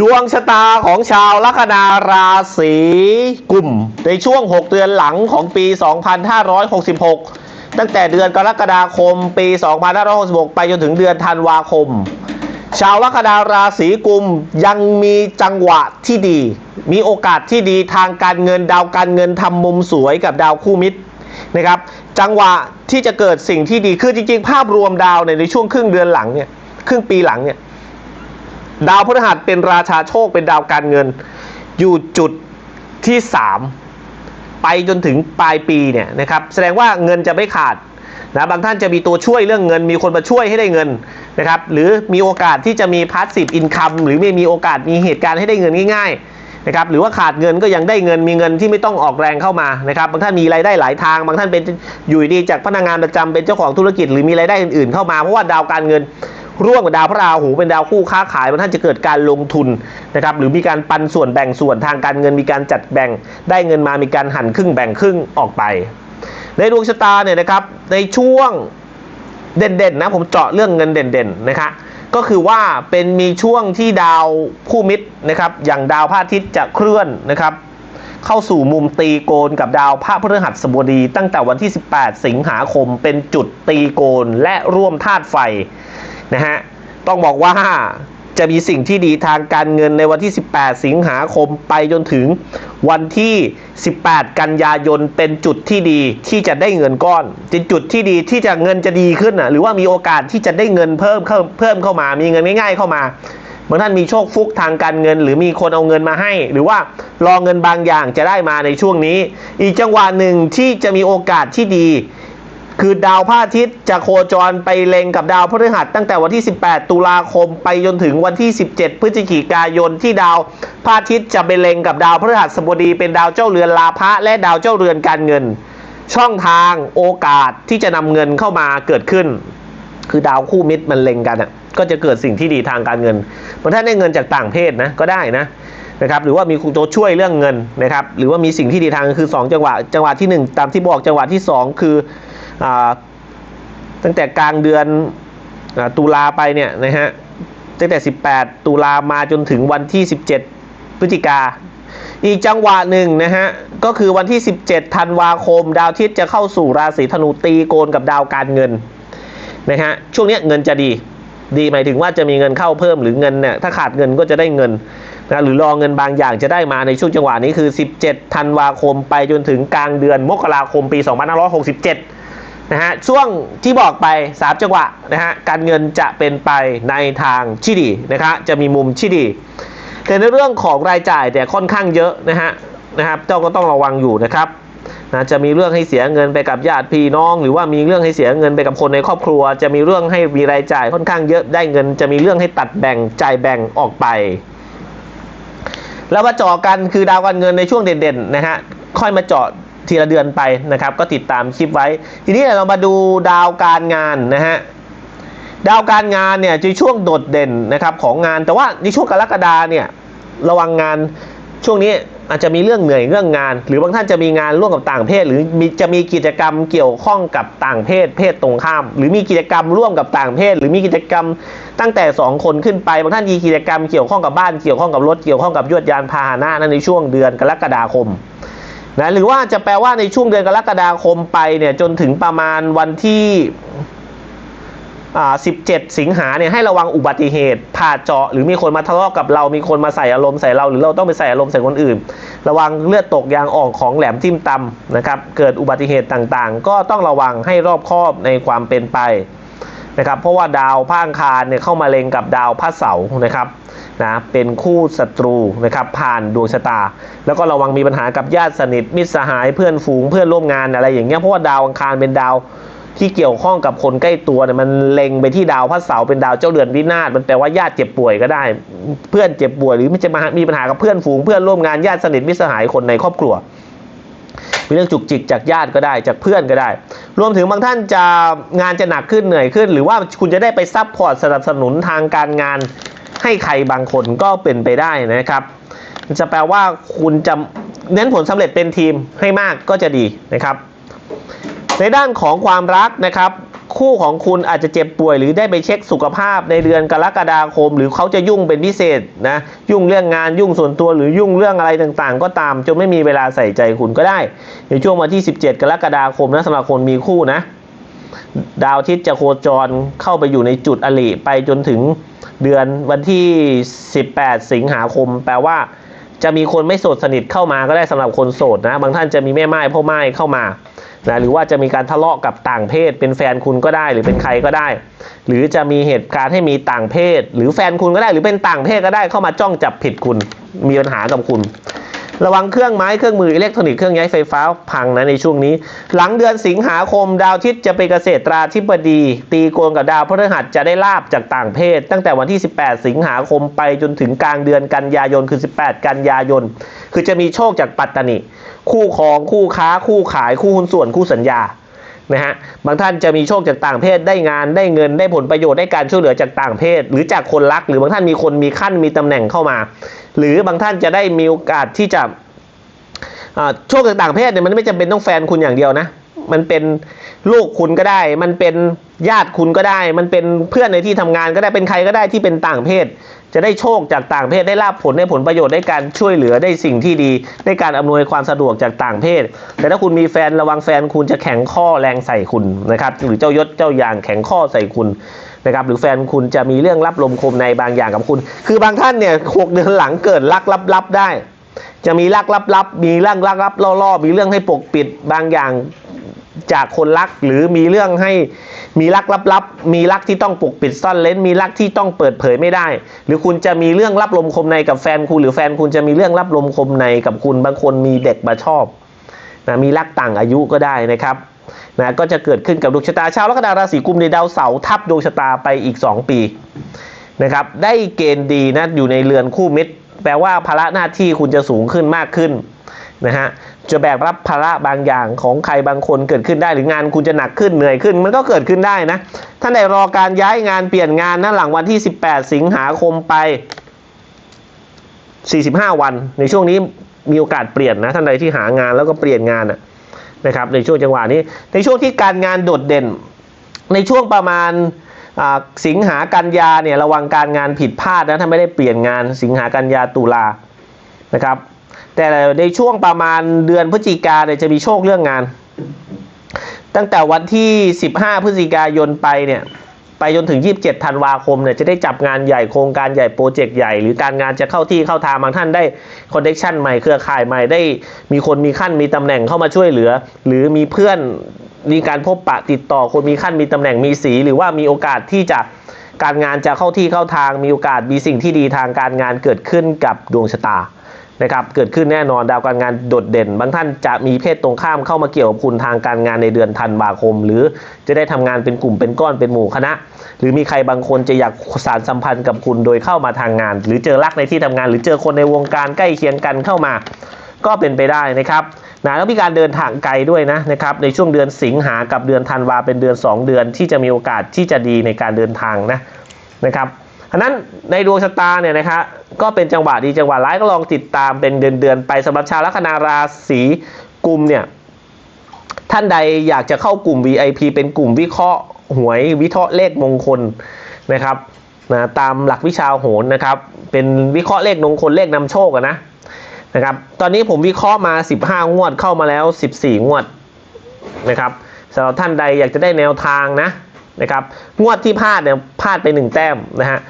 ดวงชะตาของชาวลัคนาราศีกุม ในช่วง 6 เดือนหลังของปี 2566 ตั้งแต่เดือนกรกฎาคมปี 2566 ไปจนถึงเดือนธันวาคม ชาวลัคนาราศีกุมยังมีจังหวะที่ดี มีโอกาสที่ดีทางการเงินดาวการเงินทำมุมสวยกับดาวคู่มิตรนะครับ จังหวะที่จะเกิดสิ่งที่ดีคือจริงๆ ภาพรวมดาวในในช่วงครึ่งเดือนหลังเนี่ยครึ่งปีหลังเนี่ย ดาวพฤหัสเป็นราชาโชคเป็นดาวการเงิน อยู่จุดที่สามไปจนถึงปลายปีเนี่ยนะครับแสดงว่าเงินจะไม่ขาดนะบางท่านจะมีตัวช่วยเรื่องเงิน มีคนมาช่วยให้ได้เงินนะครับหรือมีโอกาสที่จะมีพาสซีฟอินคัมหรือไม่มีโอกาสมีเหตุการณ์ให้ได้เงินง่ายๆนะครับหรือว่าขาดเงินก็ยังได้เงินมีเงินที่ไม่ต้องออกแรงเข้ามานะครับบางท่านมีรายได้หลายทาง บางท่านเป็นอยู่ดีจากพนักงานประจำเป็นเจ้าของธุรกิจ หรือมีรายได้อื่นๆเข้ามาเพราะว่าดาวการเงิน ร่วมกับดาวพระราหูเป็นดาวคู่ค้าขายมันท่านจะเกิดการลงทุนนะครับหรือมีการปันส่วนแบ่งส่วนทางการเงินมีการจัดแบ่ง ได้เงินมามีการหั่นครึ่งแบ่งครึ่งออกไป ในดวงชะตาเนี่ยนะครับในช่วงเด่นๆนะผมเจาะเรื่องเงินเด่นๆนะคะก็คือว่าเป็นมีช่วงที่ดาวคู่มิตรนะครับอย่างดาวพระอาทิตย์จะเคลื่อนนะครับเข้าสู่มุมตีโกนกับดาวพระพฤหัสบดีตั้งแต่วันที่ 18 สิงหาคมเป็นจุดตีโกนและร่วมธาตุไฟ นะฮะต้องบอกว่าจะมีสิ่งที่ดีทางการเงินในวันที่ 18 สิงหาคมไปจนถึงวันที่ 18 กันยายนเป็นจุดที่ดีที่จะได้เงินก้อนเป็นจุดที่ดีที่จะเงินจะดีขึ้นอะหรือว่ามีโอกาสที่จะได้เงินเพิ่มเพิ่มเพิ่มเข้ามา มีเงินง่ายๆเข้ามาบางท่านมีโชคฟุกทางการเงิน หรือมีคนเอาเงินมาให้ หรือว่ารอเงินบางอย่างจะได้มาในช่วงนี้ อีกจังหวะหนึ่งที่จะมีโอกาสที่ดี คือดาวพระอาทิตย์จะโคจรไปเล็งกับดาวพฤหัสตั้งแต่วันที่ 18 ตุลาคมไปจนถึงวันที่ 17 พฤศจิกายนที่ดาวพระอาทิตย์จะไปเล็งกับดาวพฤหัสบดีเป็นดาวเจ้าเรือนลาภะและดาวเจ้าเรือนการเงิน ช่องทางโอกาสที่จะนำเงินเข้ามาเกิดขึ้น คือดาวคู่มิตรมันเล็งกันอะก็จะเกิดสิ่งที่ดีทางการเงินบางท่านได้เงินจากต่างเพศนะก็ได้นะนะครับหรือว่ามีตัวช่วยเรื่องเงินนะครับหรือว่ามีสิ่งที่ดีทางคือ 2 จังหวะจังหวะที่ 1 ตามที่บอกจังหวะที่ 2 คือ ตั้งแต่กลางเดือนอตุลาไปเนี่ยนะฮะตั้งแต่ 18 ตุลามาจนถึงวันที่ 17 พฤศจิกา อีกจังหวะหนึ่งนะฮะ ก็คือวันที่ 17 ธันวาคม ดาวอาทิตย์จะเข้าสู่ราศีธนูตีโกนกับดาวการเงินนะฮะ ช่วงนี้เงินจะดี ดีหมายถึงว่าจะมีเงินเข้าเพิ่มหรือเงินเนี่ย ถ้าขาดเงินก็จะได้เงินนะหรือรอเงินบางอย่างจะได้มาในช่วงจังหวะนี้คือ 17 ธันวาคมไปจนถึงกลางเดือนมกราคมปี 2567 นะฮะช่วงที่บอกไป 3 จังหวะนะฮะการเงินจะเป็นไปในทางที่ดีนะครับจะมีมุมที่ดี แต่ในเรื่องของรายจ่ายแต่ยค่อนข้างเยอะนะฮะนะครับเจ้าก็ต้องระวังอยู่นะครับนะจะมีเรื่องให้เสียเงินไปกับญาติพี่น้อง หรือว่ามีเรื่องให้เสียเงินไปกับคนในครอบครัว จะมีเรื่องให้มีรายจ่ายค่อนข้างเยอะได้เงิน จะมีเรื่องให้ตัดแบ่งจ่ายแบ่งออกไป แล้วมาเจาะกันคือดาวการเงินในช่วงเด่นๆนะฮะค่อยมาเจาะ ทีละเดือนไปนะครับ ก็ติดตามคลิปไว้ ทีนี้เรามาดูดาวการงานนะฮะดาวการงานเนี่ยจะช่วงโดดเด่นนะครับของงานแต่ว่าในช่วงกรกฎาเนี่ยระวังงานช่วงนี้อาจจะมีเรื่องเหนื่อยเรื่องงาน หรือบางท่านจะมีงานร่วมกับต่างเพศ หรือมีจะมีกิจกรรมเกี่ยวข้องกับต่างเพศ เพศตรงข้าม หรือมีกิจกรรมร่วมกับต่างเพศ หรือมีกิจกรรมตั้งแต่ 2 คนขึ้นไปบางท่านมีกิจกรรมเกี่ยวข้องกับบ้านเกี่ยวข้องกับรถเกี่ยวข้องกับยวดยานพาหนะนั่นในช่วงเดือนกรกฎาคม นะหรือว่าจะแปลว่าในช่วงเดือนกรกฎาคมไปเนี่ยจนถึงประมาณวันที่17 สิงหาเนี่ยให้ระวังอุบัติเหตุผ่าเจาะ หรือมีคนมาทะเลาะกับเรา มีคนมาใส่อารมณ์ใส่เรา หรือเราต้องไปใส่อารมณ์ใส่คนอื่น ระวังเลือดตกยางออกของแหลมทิ่มตำนะครับ เกิดอุบัติเหตุต่างๆ ก็ต้องระวังให้รอบคอบในความเป็นไปนะครับ เพราะว่าดาวพระอังคารเนี่ยเข้ามาเล็งกับดาวพระเสาร์นะครับ นะเป็นคู่ศัตรูนะครับผ่านดวงชะตา แล้วก็ระวังมีปัญหากับญาติสนิทมิตรสหายเพื่อนฝูงเพื่อนร่วมงานอะไรอย่างเงี้ยเพราะว่าดาวอังคารเป็นดาวที่เกี่ยวข้องกับคนใกล้ตัวเนี่ยมันเล็งไปที่ดาวพระเสาร์เป็นดาวเจ้าเรือนวินาศมันแปลว่าญาติเจ็บป่วยก็ได้ เพื่อนเจ็บป่วยหรือมันจะมามีปัญหากับเพื่อนฝูงเพื่อนร่วมงานญาติสนิทมิตรสหายคนในครอบครัว มีเรื่องจุกจิกจากญาติก็ได้จากเพื่อนก็ได้ รวมถึงบางท่านจะงานจะหนักขึ้นเหนื่อยขึ้น หรือว่าคุณจะได้ไปซับพอร์ตสนับสนุนทางการงาน ให้ใครบางคนก็เป็นไปได้นะครับ จะแปลว่าคุณจะเน้นผลสำเร็จเป็นทีมให้มากก็จะดีนะครับ ในด้านของความรักนะครับ คู่ของคุณอาจจะเจ็บป่วย หรือได้ไปเช็คสุขภาพในเดือนกรกฎาคม หรือเขาจะยุ่งเป็นพิเศษนะยุ่งเรื่องงานยุ่งส่วนตัวหรือยุ่งเรื่องอะไรต่างๆ ก็ตามจนไม่มีเวลาใส่ใจคุณก็ได้ ในช่วงวันที่ 17 กรกฎาคมนะสำหรับคนมีคู่นะ ดาวอาทิตย์จะโคจรเข้าไปอยู่ในจุดอลิไปจนถึงเดือนวันที่ 18 สิงหาคม แปลว่าจะมีคนไม่โสดสนิทเข้ามาก็ได้สำหรับคนโสดนะ บางท่านจะมีแม่ไม้พ่อไม้เข้ามานะหรือว่าจะมีการทะเลาะกับต่างเพศ เป็นแฟนคุณก็ได้หรือเป็นใครก็ได้ หรือจะมีเหตุการณ์ให้มีต่างเพศ หรือแฟนคุณก็ได้ หรือเป็นต่างเพศก็ได้เข้ามาจ้องจับผิดคุณมีปัญหากับคุณ ระวังเครื่องไม้เครื่องมืออิเล็กทรอนิกส์เครื่องย้ายไฟฟ้าพังนะในช่วงนี้ หลังเดือนสิงหาคมดาวอาทิตย์จะเป็นเกษตราธิบดี ตีโกนกับดาวพฤหัสจะได้ลาบจากต่างเพศ ตั้งแต่วันที่ 18 สิงหาคมไปจนถึงกลางเดือนกันยายนคือ 18 กันยายน คือจะมีโชคจากปัตตานีคู่ครองคู่ค้าคู่ขายคู่หุ้นส่วนคู่สัญญานะฮะบางท่านจะมีโชคจากต่างเพศได้งานได้เงินได้ผลประโยชน์ได้การช่วยเหลือจากต่างเพศ หรือจากคนรักหรือบางท่านมีคนมีขั้นมีตำแหน่งเข้ามา หรือบางท่านจะได้มีโอกาสที่จะอ่าโชคจากต่างเพศเนี่ยมันไม่จำเป็นต้องแฟนคุณอย่างเดียวนะ มันเป็นลูกคุณก็ได้ มันเป็นญาติคุณก็ได้ มันเป็นเพื่อนในที่ทำงานก็ได้ เป็นใครก็ได้ที่เป็นต่างเพศ จะได้โชคจากต่างเพศ ได้ลาบผล ได้ผลประโยชน์ ได้การช่วยเหลือ ได้สิ่งที่ดี ได้การอำนวยความสะดวกจากต่างเพศ แต่ถ้าคุณมีแฟนระวังแฟนคุณจะแข็งข้อแรงใส่คุณนะครับ หรือเจ้ายศเจ้าอย่างแข็งข้อใส่คุณ นะครับหรือแฟนคุณจะมีเรื่องรับลมคมในบางอย่างกับคุณ คือบางท่านเนี่ยหกเดือนหลังเกิดรักลับๆได้ จะมีลักลับๆมีเรื่องลักลับล่อๆมีเรื่องให้ปกปิดบางอย่างจากคนรักหรือมีเรื่องให้มีลักลับๆ มีลักที่ต้องปกปิดซ่อนเล้น มีลักที่ต้องเปิดเผยไม่ได้ หรือคุณจะมีเรื่องรับลมคมในกับแฟนคุณหรือแฟนคุณจะมีเรื่องรับลมคมในกับคุณบางคนมีเด็กมาชอบนะมีรักต่างอายุก็ได้นะครับ นะก็จะเกิดขึ้นกับดวงชะตาชาวลัคนาราศีกุมในดาวเสาร์ทับดวงชะตาไปอีก 2 ปีนะครับได้เกณฑ์ดีนะอยู่ในเรือนคู่มิตร แปลว่าภาระหน้าที่คุณจะสูงขึ้นมากขึ้นนะฮะจะแบกรับภาระบางอย่างของใครบางคนเกิดขึ้นได้หรืองานคุณจะหนักขึ้นเหนื่อยขึ้น มันก็เกิดขึ้นได้นะท่านใดรอการย้ายงานเปลี่ยนงานนะหลังวันที่ 18 สิงหาคมไป 45 วัน ในช่วงนี้มีโอกาสเปลี่ยนนะท่านใดที่หางานแล้วก็เปลี่ยนงานนะ นะครับในช่วงจังหวะนี้ ในช่วงที่การงานโดดเด่น ในช่วงประมาณสิงหากันยาเนี่ยระวังการงานผิดพลาดนะถ้าไม่ได้เปลี่ยนงานสิงหากันยาตุลานะครับแต่ในช่วงประมาณเดือนพฤศจิกาเนี่ยจะมีโชคเรื่องงาน ตั้งแต่วันที่ 15 พฤศจิกายนไปเนี่ย ไปจนถึง 27 ธันวาคมเนี่ยจะได้จับงานใหญ่โครงการใหญ่โปรเจกต์ใหญ่ หรือการงานจะเข้าที่เข้าทางบางท่านได้คอนเนคชั่นใหม่เครือข่ายใหม่ได้ มีคนมีขั้นมีตำแหน่งเข้ามาช่วยเหลือ หรือมีเพื่อนมีการพบปะติดต่อคนมีขั้นมีตำแหน่งมีสี หรือว่ามีโอกาสที่จะการงานจะเข้าที่เข้าทางมีโอกาสมีสิ่งที่ดีทางการงานเกิดขึ้นกับดวงชะตา นะครับเกิดขึ้นแน่นอนดาวการงานโดดเด่น บางท่านจะมีเพศตรงข้ามเข้ามาเกี่ยวกับคุณทางการงานในเดือนธันวาคม หรือจะได้ทำงานเป็นกลุ่มเป็นก้อนเป็นหมู่คณะ หรือมีใครบางคนจะอยากสารสัมพันธ์กับคุณโดยเข้ามาทางงาน หรือเจอรักในที่ทำงาน หรือเจอคนในวงการใกล้เคียงกันเข้ามา ก็เป็นไปได้นะครับนะแล้วมีการเดินทางไกลด้วยนะนะครับในช่วงเดือนสิงหากับเดือนธันวาเป็นเดือน 2 เดือนที่จะมีโอกาสที่จะดีในการเดินทางนะนะครับ อันนั้นในดวงชะตาเนี่ยนะครับก็เป็นจังหวะดีจังหวะร้ายก็ลองติดตามเป็นเดือนๆไปสำหรับชาวลัคนาราศีกุมเนี่ยท่านใดอยากจะเข้ากลุ่ม VIP เป็นกลุ่มวิเคราะห์หวยวิเคราะห์เลขมงคลนะครับนะตามหลักวิชาโหรนะครับ เป็นวิเคราะห์เลขมงคลเลขนำโชคอะนะนะครับ ตอนนี้ผมวิเคราะห์มา 15 งวดเข้ามาแล้ว 14 งวดนะครับสำหรับท่านใดอยากจะได้แนวทางนะนะครับงวดที่พลาดเนี่ยพลาดไปหนึ่งแต้มนะฮะ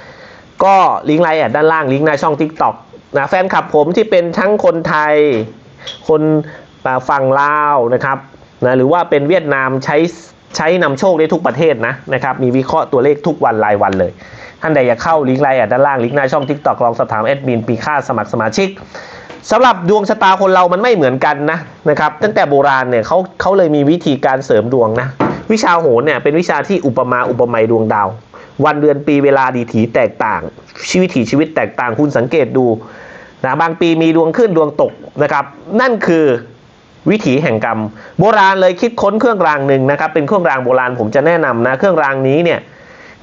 ก็ลิงก์ไลน์แอดด้านล่างลิงก์หน้าช่อง TikTok นะแฟนคลับผมที่เป็นทั้งคนไทย คนฝั่งลาวนะครับนะหรือว่าเป็นเวียดนามใช้ใช้นำโชคได้ทุกประเทศนะนะครับมีวิเคราะห์ตัวเลขทุกวันรายวันเลย ท่านใดอยากเข้าลิงก์ไลน์แอดด้านล่างลิงก์หน้าช่อง TikTok ลองสอบถามแอดมินปีค่าสมัครสมาชิกสำหรับดวงชะตาคนเรามันไม่เหมือนกันนะนะครับตั้งแต่โบราณเนี่ยเขาเขาเลยมีวิธีการเสริมดวงนะวิชาโหรเนี่ยเป็นวิชาที่อุปมาอุปไมยดวงดาว วันเดือนปีเวลาดีถีแตกต่าง ชีวิตถีชีวิตแตกต่างคุณสังเกตดูนะบางปีมีดวงขึ้นดวงตกนะครับ นั่นคือวิถีแห่งกรรม โบราณเลยคิดค้นเครื่องรางหนึ่งนะครับ เป็นเครื่องรางโบราณผมจะแนะนำนะเครื่องรางนี้เนี่ย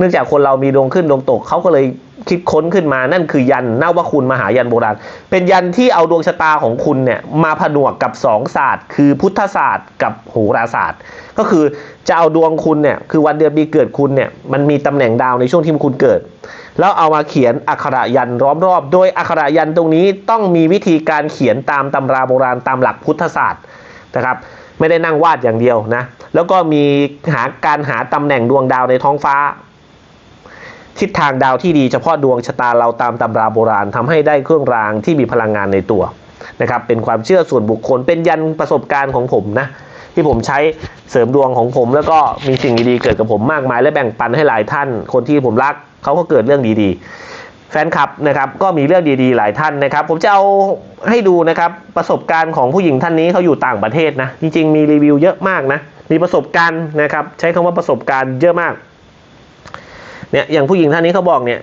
นื่องจากคนเรามีดวงขึ้นดวงตกเขาก็เลยคิดค้นขึ้นมานั่นคือยันนาวคุณมหายันโบราณ เป็นยันที่เอาดวงชะตาของคุณเนี่ยมาผนวกกับสองศาสตร์ คือพุทธศาสตร์กับโหราศาสตร์ ก็คือจะเอาดวงคุณเนี่ยคือวันเดือนปีเกิดคุณเนี่ยมันมีตำแหน่งดาวในช่วงที่คุณเกิด แล้วเอามาเขียนอักขระยันต์ล้อมรอบ โดยอักขระยันตรงนี้ต้องมีวิธีการเขียนตามตำราโบราณตามหลักพุทธศาสตร์นะครับไม่ได้นั่งวาดอย่างเดียวนะแล้วก็มีหาการหาตำแหน่งดวงดาวในท้องฟ้า ทิศทางดาวที่ดีเฉพาะดวงชะตาเราตามตำราโบราณทำให้ได้เครื่องรางที่มีพลังงานในตัวนะครับเป็นความเชื่อส่วนบุคคลเป็นยันประสบการณ์ของผมนะที่ผมใช้เสริมดวงของผมแล้วก็มีสิ่งดีๆเกิดกับผมมากมาย และแบ่งปันให้หลายท่าน คนที่ผมรักเขาก็เกิดเรื่องดีๆ แฟนคลับนะครับก็มีเรื่องดีๆ หลายท่านนะครับ ผมจะเอาให้ดูนะครับประสบการณ์ของผู้หญิงท่านนี้เขาอยู่ต่างประเทศนะจริงๆมีรีวิวเยอะมากนะมีประสบการณ์นะครับใช้คำว่าประสบการณ์เยอะมาก เนี่ยอย่างผู้หญิงท่านนี้เขาบอกเนี่ย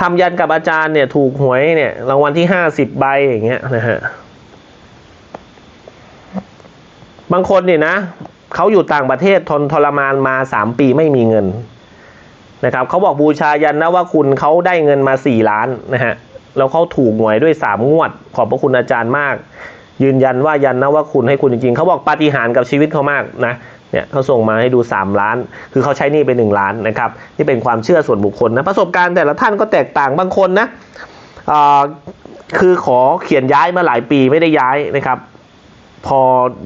ทำยันกับอาจารย์เนี่ย ถูกหวยเนี่ยรางวัลที่ห้าสิบใบอย่างเงี้ยนะฮะบางคนเนี่ยนะเขาอยู่ต่างประเทศทนทรมานมาสามปีไม่มีเงินนะครับเขาบอกบูชายันนะว่าคุณเขาได้เงินมาสี่ล้านนะฮะแล้วเขาถูกหวยด้วยสามงวด ขอบพระคุณอาจารย์มาก ยืนยันว่ายันนะว่าคุณให้คุณจริงๆเขาบอกปาฏิหาริย์กับชีวิตเขามากนะ เนี่ยเขาส่งมาให้ดู 3 ล้าน คือเขาใช้นี่ไป 1 ล้านนะครับนี่เป็นความเชื่อส่วนบุคคลนะประสบการณ์แต่ละท่านก็แตกต่างบางคนนะคือขอเขียนย้ายมาหลายปีไม่ได้ย้ายนะครับ พอ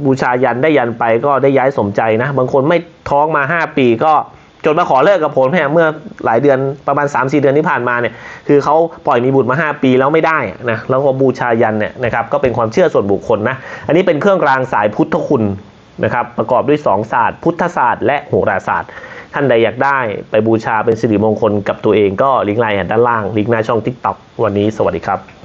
บูชายันได้ยันไปก็ได้ย้ายสมใจนะ บางคนไม่ท้องมา 5 ปีก็จนมาขอเลิกกับผมแค่เมื่อหลายเดือนประมาณ 3-4 เดือนที่ผ่านมาเนี่ยคือเขาปล่อยมีบุตรมา 5 ปีแล้วไม่ได้นะแล้วก็บูชายันเนี่ยนะครับก็เป็นความเชื่อส่วนบุคคลนะอันนี้เป็นเครื่องรางสายพุทธคุณ นะครับประกอบด้วย 2 ศาสตร์ พุทธศาสตร์และโหราศาสตร์ ท่านใดอยากได้ไปบูชาเป็นสิริมงคลกับตัวเองก็ลิงก์ไลน์ด้านล่างลิงก์หน้าช่อง TikTok วันนี้สวัสดีครับ